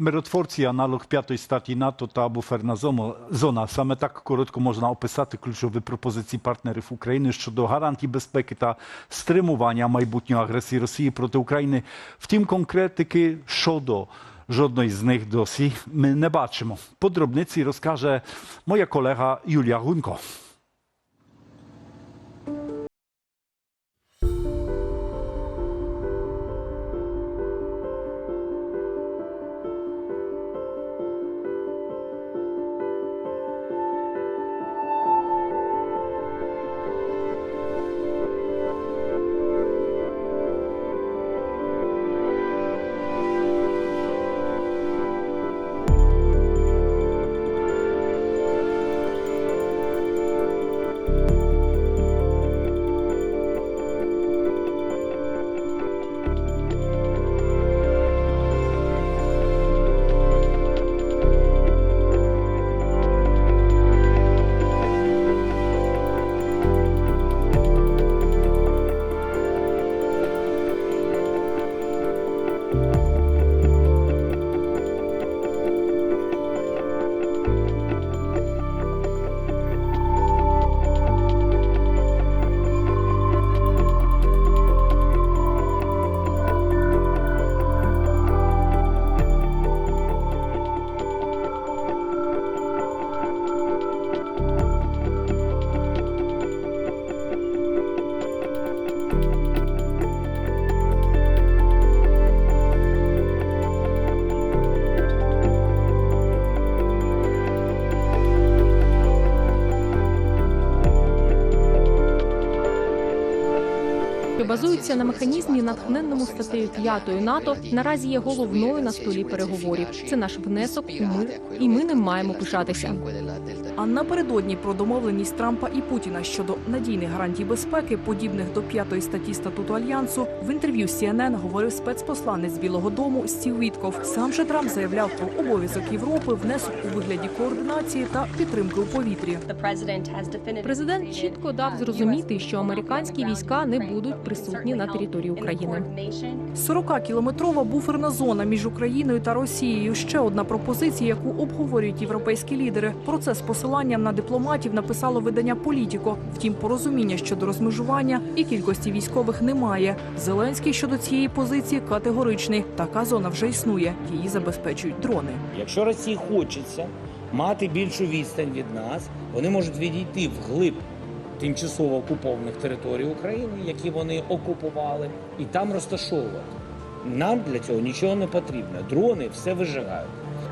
Миротворці, аналог п'ятої статті НАТО та буферна зома- зона. Саме так коротко можна описати ключові пропозиції партнерів України щодо гарантій безпеки та стримування майбутньої агресії Росії проти України. Втім, конкретики щодо жодної з них досі ми не бачимо. Подробниці розкаже моя колега Юлія Гунко. Що базується на механізмі, натхненному статтею 5 НАТО, наразі є головною на столі переговорів. Це наш внесок у мир, і ми ним маємо пишатися. А напередодні про домовленість Трампа і Путіна щодо надійних гарантій безпеки, подібних до п'ятої статті статуту альянсу, в інтерв'ю CNN говорив спецпосланець Білого Дому Стів Вітков. Сам же Трамп заявляв про обов'язок Європи внесок у вигляді координації та підтримки у повітрі. Президент чітко дав зрозуміти, що американські війська не будуть присутні на території України. 40-кілометрова буферна зона між Україною та Росією. Ще одна пропозиція, яку обговорюють європейські лідери. Про це з посиланням на дипломатів написало видання Політіко. Втім, порозуміння щодо розмежування і кількості військових немає. Зеленський щодо цієї позиції категоричний. Така зона вже існує. Її забезпечують дрони. Якщо Росії хочеться мати більшу відстань від нас, вони можуть відійти вглиб тимчасово окупованих територій України, які вони окупували, і там розташовувати. Нам для цього нічого не потрібно. Дрони все вижигають.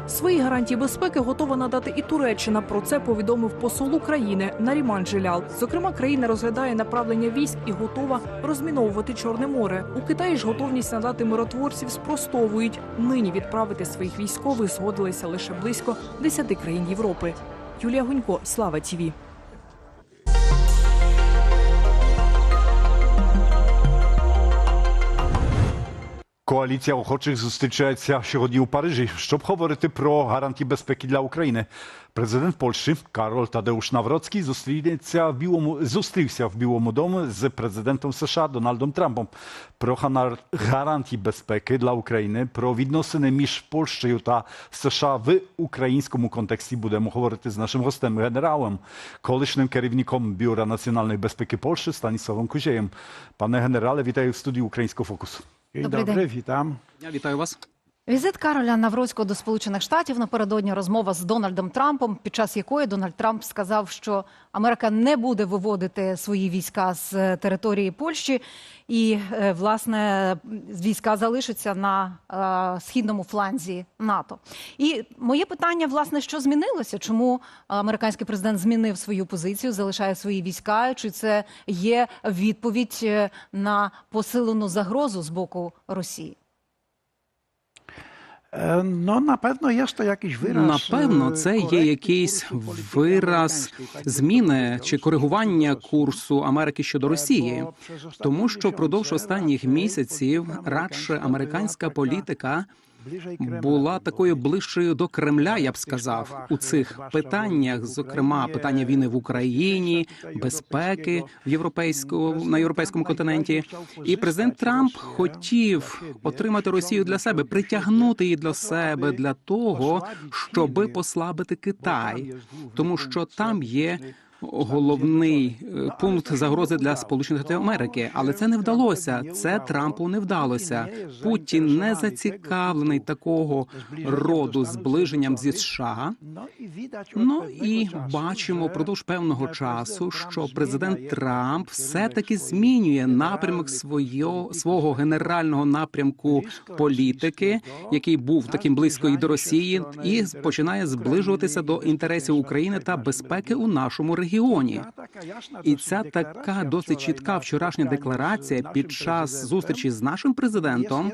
Свої гарантії безпеки готова надати і Туреччина. Про це повідомив посол України Наріман Джилял. Зокрема, країна розглядає направлення військ і готова розміновувати Чорне море. У Китаї ж готовність надати миротворців спростовують. Нині відправити своїх військових згодилися лише близько 10 країн Європи. Юлія Гунько, Слава ТІВІ. Коаліція охочих зустрічається сьогодні у Парижі, щоб говорити про гарантії безпеки для України. Президент Польщі Кароль Тадеуш Навроцький зустрінеться в білому зустрівся в Білому домі з президентом США Дональдом Трампом. Про гарантії безпеки для України, про відносини між Польщею та США в українському контексті будемо говорити з нашим гостем генералом, колишнім керівником Бюра національної безпеки Польщі Станіславом Кузєєм. Пане генерале, вітаю в студії Українського фокусу. Dzień dobry, dobry witam. Ja witaję Was. Візит Кароля Навроцького до Сполучених Штатів напередодні розмова з Дональдом Трампом, під час якої Дональд Трамп сказав, що Америка не буде виводити свої війська з е, території Польщі, і е, власне війська залишаться на е, східному фланзі НАТО. І моє питання, власне, що змінилося? Чому американський президент змінив свою позицію, залишає свої війська? Чи це є відповідь е, на посилену загрозу з боку Росії? E, No na pewno jest to jakiś wyraz. Напевно, e, це є якийсь вираз зміни чи коригування курсу Америки щодо Росії, тому що впродовж останніх місяців радше американська політика була такою ближчою до Кремля, я б сказав, у цих питаннях, зокрема питання війни в Україні, безпеки в європейському на європейському континенті. І президент Трамп хотів отримати Росію для себе, притягнути її для себе для того, щоби послабити Китай, тому що там є. Головний е, пункт загрози для Сполучених Штатів Америки, але це не вдалося. Це Трампу не вдалося. Путін не зацікавлений такого роду зближенням зі США. Ну і бачимо впродовж певного часу, що президент Трамп все таки змінює напрямок свого, свого генерального напрямку політики, який був таким близько і до Росії, і починає зближуватися до інтересів України та безпеки у нашому регіоні. І ця така досить чітка вчорашня декларація під час зустрічі з нашим президентом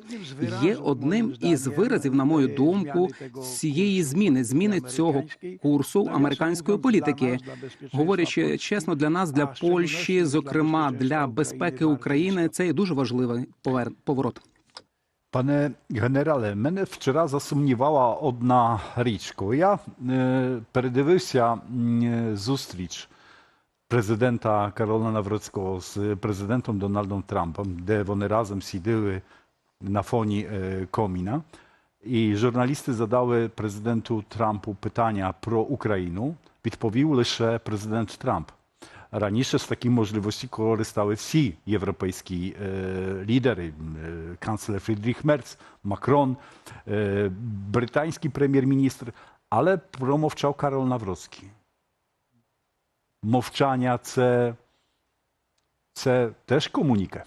є одним із виразів, на мою думку, цієї зміни, зміни цього курсу американської політики. Говорячи чесно, для нас, для Польщі, зокрема для безпеки України, це є дуже важливий поворот. Пане генерале, мене вчора засумнівала одна річ. Коли я е, передивився м, е, зустріч президента Карола Навроцького з президентом Дональдом Трампом, де вони разом сиділи на фоні е, коміна, і журналісти задали президенту Трампу питання про Україну, відповів лише президент Трамп. Раніше з таких можливостей користали всі європейські е, лідери, е, канцлер Фрідріх Мерц, Макрон, е, британський прем'єр-міністр, але промовчав Карол Навроцький. Мовчання це, це теж комунікат.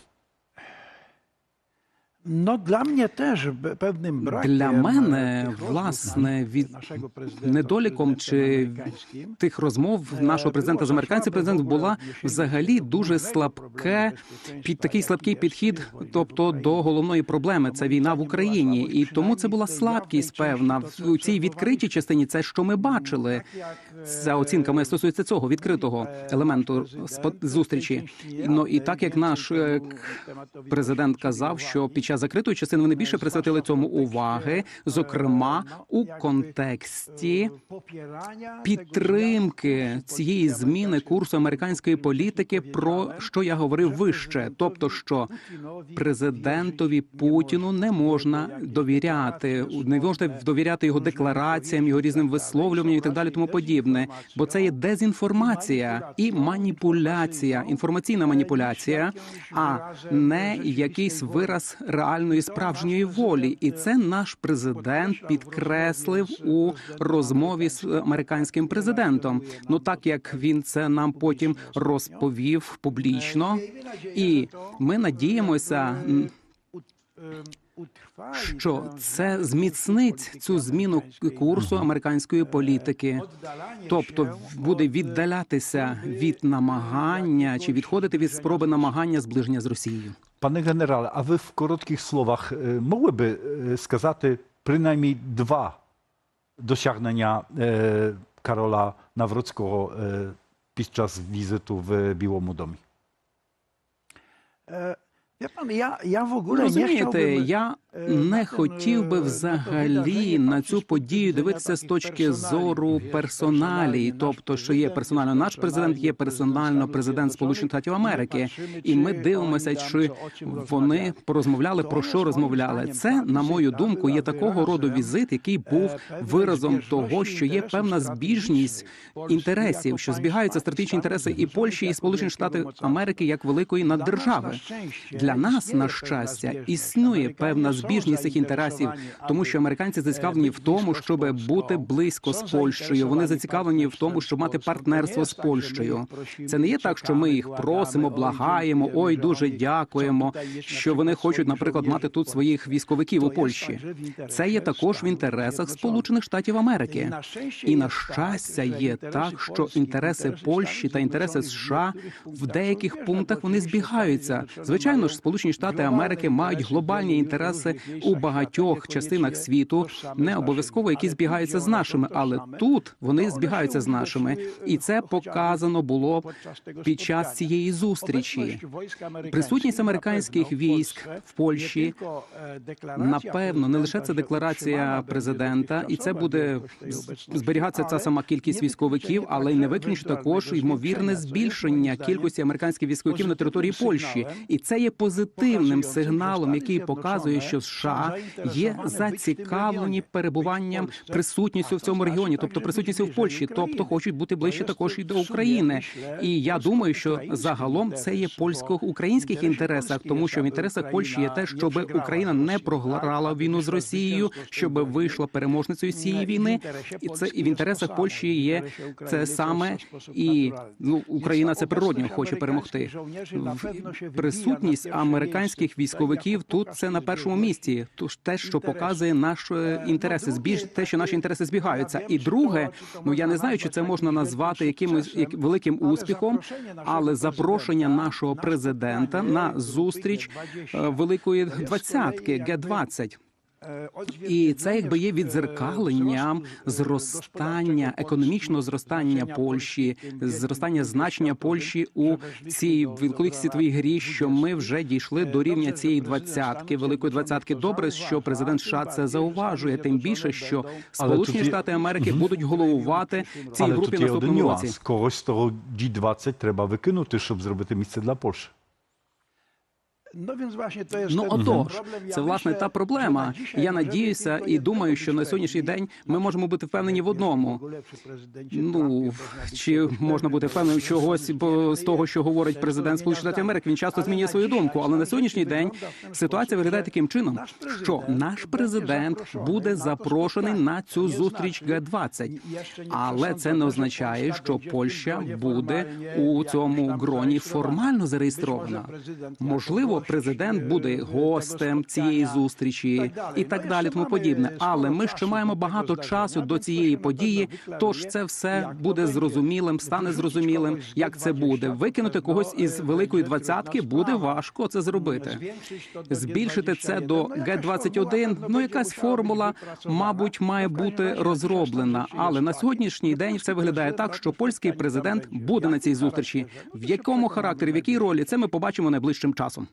No dla mnie też b- pewnym brakiem Для мене, власне, від naszego prezydenta недоліком чи тих розмов нашого президента з американцем президент була взагалі дуже слабке під такий слабкий підхід, тобто до головної проблеми це війна в Україні, і тому це була слабкість певна в цій відкритій частині. Це що ми бачили. Ця оцінка моя стосується цього відкритого елементу спо- зустрічі. Ну і так як наш е, президент казав, що під час закритої частини вони більше присвятили цьому уваги, зокрема у контексті підтримки цієї зміни курсу американської політики, про що я говорив вище, тобто що президентові Путіну не можна довіряти, не можна довіряти його деклараціям, його різним висловлюванням і так далі, тому подібне. Бо це є дезінформація і маніпуляція, інформаційна маніпуляція, а не якийсь вираз реальної справжньої волі. І це наш президент підкреслив у розмові з американським президентом. Ну так як він це нам потім розповів публічно, і ми надіємося. Що це зміцнить цю зміну курсу американської політики, тобто буде віддалятися від намагання чи відходити від спроби намагання зближення з Росією. Panie generale, a wy w krótkich słowach e, mogłyby e, сказати принаймні два досягнення Karola Nawrockiego e, під час візиту в Білому домі? Wie pan, ja, ja w ogóle Rozumiem nie chciałbym... Te, ja не хотів би взагалі на цю подію дивитися з точки зору персоналів. персоналі, тобто що є персонально наш президент, є персонально президент Сполучених Штатів Америки, і ми дивимося, чи вони порозмовляли про що розмовляли. Це, на мою думку, є такого роду візит, який був виразом того, що є певна збіжність інтересів, що збігаються стратегічні інтереси і Польщі, і Сполучених Штатів Америки як великої наддержави. Для нас, на щастя, існує певна збіжність цих інтересів, тому що американці зацікавлені в тому, щоб бути близько з Польщею. Вони зацікавлені в тому, щоб мати партнерство з Польщею. Це не є так, що ми їх просимо, благаємо. Ой, дуже дякуємо. Що вони хочуть, наприклад, мати тут своїх військовиків у Польщі. Це є також в інтересах Сполучених Штатів Америки. І на щастя, є так, що інтереси Польщі та інтереси США в деяких пунктах вони збігаються. Звичайно ж, Сполучені Штати Америки мають глобальні інтереси у багатьох частинах світу, не обов'язково які збігаються з нашими, але тут вони збігаються з нашими, і це показано було під час цієї зустрічі. Присутність американських військ в Польщі напевно не лише це декларація президента, і це буде зберігатися ця сама кількість військовиків, але й не виключно також ймовірне збільшення кількості американських військовиків на території Польщі, і це є позитивним сигналом, який показує, що США є зацікавлені перебуванням присутністю в цьому регіоні, тобто присутністю в Польщі, тобто хочуть бути ближче також і до України. І я думаю, що загалом це є польсько-українських інтересах, тому що в інтересах Польщі є те, щоб Україна не програла війну з Росією, щоб вийшла переможницею цієї війни. І це і в інтересах Польщі є це саме і ну Україна це природньо хоче перемогти. Присутність американських військовиків тут це на першому місці. Тож те, що показує наші інтереси, збіж те, що наші інтереси збігаються. І друге, ну я не знаю, чи це можна назвати якимось як великим успіхом, але запрошення нашого президента на зустріч е, великої двадцятки Г-20. І це якби є відзеркаленням зростання економічного зростання Польщі, зростання значення Польщі у цій великій світовій грі, що ми вже дійшли до рівня цієї двадцятки, великої двадцятки. Добре, що президент США це зауважує. Тим більше, що Сполучені Штати Америки будуть головувати цій Але групі тут є наступному році. нюанс. Когось з того G20 треба викинути, щоб зробити місце для Польщі. Ну отож, це власне та проблема. Я надіюся і думаю, що на сьогоднішній день ми можемо бути впевнені в одному. Ну чи можна бути впевненим чогось з того, що говорить президент Сполучених Штатів Америки? Він часто змінює свою думку, але на сьогоднішній день ситуація виглядає таким чином, що наш президент буде запрошений на цю зустріч Г-20. але це не означає, що Польща буде у цьому гроні формально зареєстрована. Можливо, президент буде гостем цієї зустрічі і так далі, тому подібне. Але ми ще маємо багато часу до цієї події. Тож це все буде зрозумілим, стане зрозумілим, як це буде. Викинути когось із великої двадцятки буде важко це зробити. Збільшити це до Г-21, ну якась формула, мабуть, має бути розроблена. Але на сьогоднішній день все виглядає так, що польський президент буде на цій зустрічі. В якому характері, в якій ролі, це ми побачимо найближчим часом.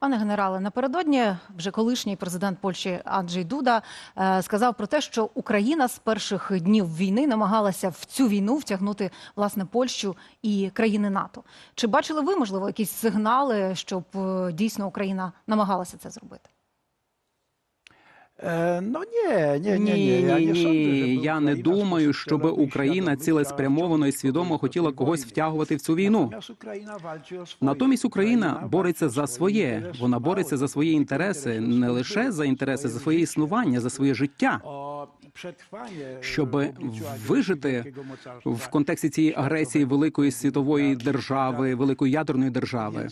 Пане генерале, напередодні вже колишній президент Польщі Анджей Дуда е, сказав про те, що Україна з перших днів війни намагалася в цю війну втягнути власне Польщу і країни НАТО. Чи бачили ви можливо якісь сигнали, щоб е, дійсно Україна намагалася це зробити? No ні, ні, Ні. Ja ні, ні. Я не думаю, щоб Україна цілеспрямовано і свідомо хотіла когось втягувати в цю війну. Натомість Україна бореться за своє. Вона бореться за свої інтереси не лише за інтереси, за своє існування, за своє життя. О Щоб вижити в контексті цієї агресії великої світової держави, великої ядерної держави.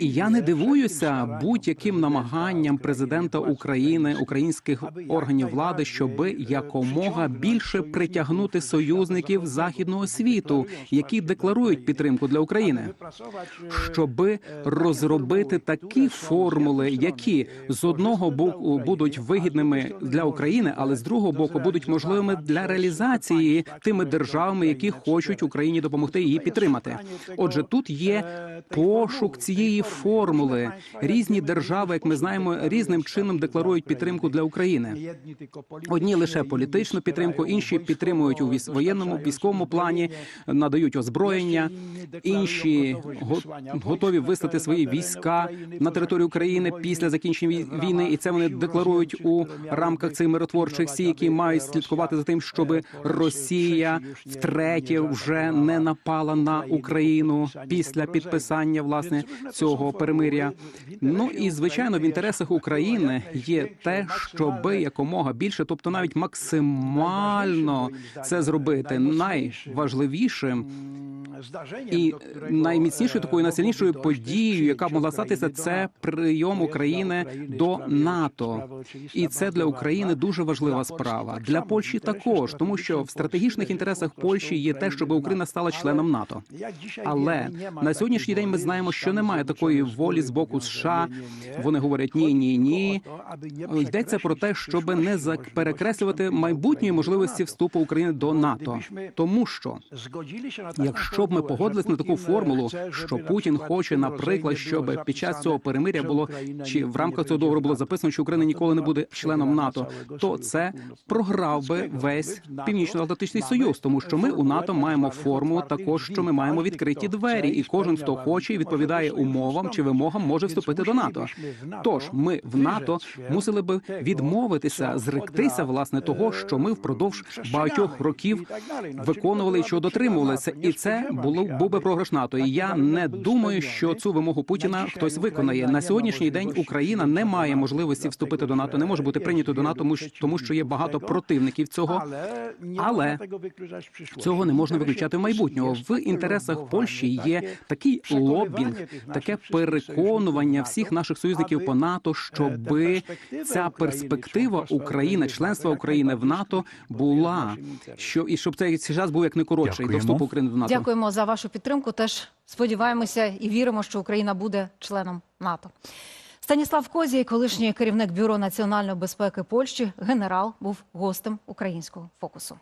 І я не дивуюся будь-яким намаганням президента України, українських органів влади, щоб е, якомога більше притягнути союзників західного світу, які декларують підтримку для України. е, Щоб розробити такі формули, які з одного боку будуть вигідними для України, але з другого боку будуть можливими для реалізації тими державами, які хочуть Україні допомогти її підтримати. Отже, тут є пошук цієї формули. Різні держави, як ми знаємо, різним чином декларують підтримку для України. Одні лише політичну підтримку, інші підтримують у воєнному військовому плані, надають озброєння. Інші готові вислати свої війська на територію України після закінчення вій- війни, і це вони декларують у рамках цих миротворчих сій, які мають слідкувати за тим, щоб Росія втретє вже не напала на Україну після підписання власне цього перемиря. Ну і звичайно, в інтересах України є те, щоби якомога більше, тобто навіть максимально це зробити. Найважливішим і найміцнішою такою найсильнішою подією, яка б могла статися, це прийом України до НАТО. І це для України дуже важлива справа. Важлива для Польщі також, тому що в стратегічних інтересах Польщі є те, щоб Україна стала членом НАТО. Але на сьогоднішній день ми знаємо, що немає такої волі з боку США. Вони говорять ні, ні, ні. Йдеться про те, щоб не перекреслювати майбутньої можливості вступу України до НАТО, тому що Якщо б ми погодились на таку формулу, що Путін хоче, наприклад, щоб під час цього перемиря було чи в рамках цього договору було записано, що Україна ніколи не буде членом НАТО, то це програв би весь північно-атлантичний союз, тому що ми у НАТО маємо форму також, що ми маємо відкриті двері, і кожен, хто хоче, і відповідає умовам чи вимогам, може вступити до НАТО. Тож ми в НАТО мусили би відмовитися, зректися власне того, що ми впродовж багатьох років виконували і чого дотримувалися, і це було був би програш НАТО. І я не думаю, що цю вимогу Путіна хтось виконає. на сьогоднішній день. Україна не має можливості вступити до НАТО, не може бути прийнято до НАТО, тому що є багато противників цього. Але Цього не можна виключати в майбутнього. В інтересах Польщі є такий лобінг, таке переконування всіх наших союзників по НАТО, щоби ця перспектива України, членства України в НАТО була що і щоб цей час був як не коротший до вступу України до НАТО. Дякуємо за вашу підтримку. Теж сподіваємося і віримо, що Україна буде членом НАТО. Станіслав Козій, колишній керівник бюро національної безпеки Польщі, генерал, був гостем українського фокусу.